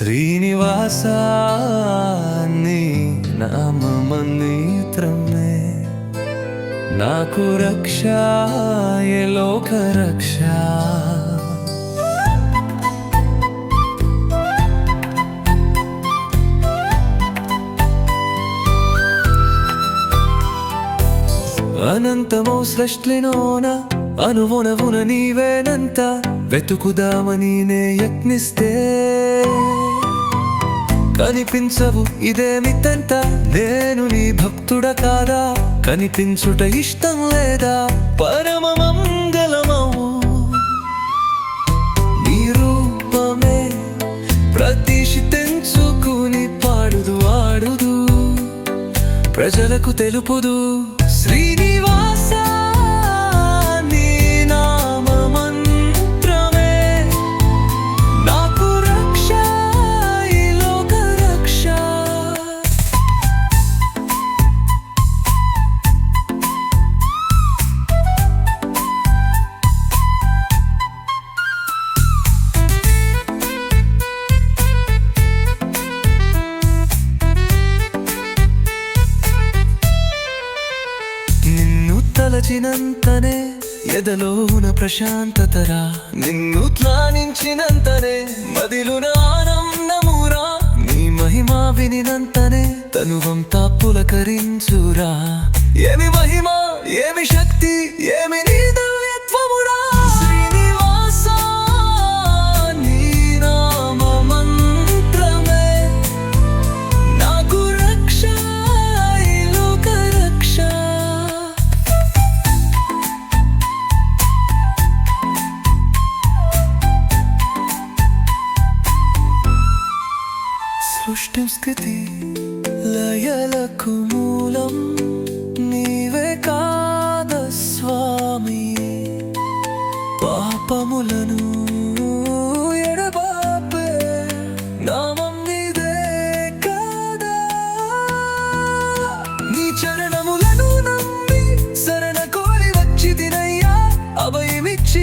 శ్రీనివాస నీ నామమంత్రమే నాకు రక్ష ఏ లోక రక్ష అనంతమో సృష్టిలోన అనువునవున నీవేనంత వెతుకుదామని నే యత్నిస్తే కనిపించవు ఇదేమితంత నేను నీ భక్తుడ కాదా? కనిపించుట ఇష్టం లేదా? పరమ మంగళమవు. నీ రూపమే ప్రతిష్ఠించుకుని పాడుదు ఆడుదు. ప్రజలకు తెలుపుదు శ్రీని తలచినంతనే ఎదలోన ప్రశాంతతరా. నిన్ను త్లానించినంతనే మదిలున ఆనందమురా. నీ మహిమా వినినంతనే తనువంతా పులకరించురా. ఏమి మహిమ ఏమి శక్తి ఏమి నీదా? సృష్టి స్థితి. లయలకు మూలం నీవే కాద స్వామి పాపములను ఎడబాపే నామం నీదే కాదా. నీ చరణములను నమ్మి శరణ కోరి వచ్చి తినయ్యా. అభయమిచ్చి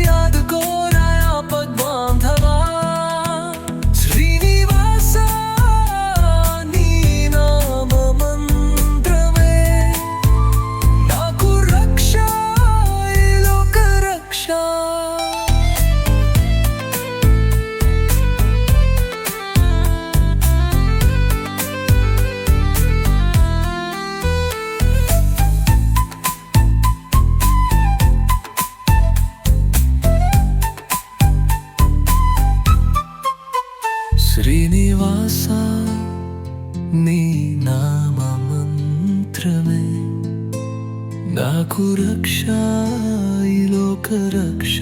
శ్రీనివాస నీ నామమంత్రమే. నాకు రక్ష ఈ లోక రక్ష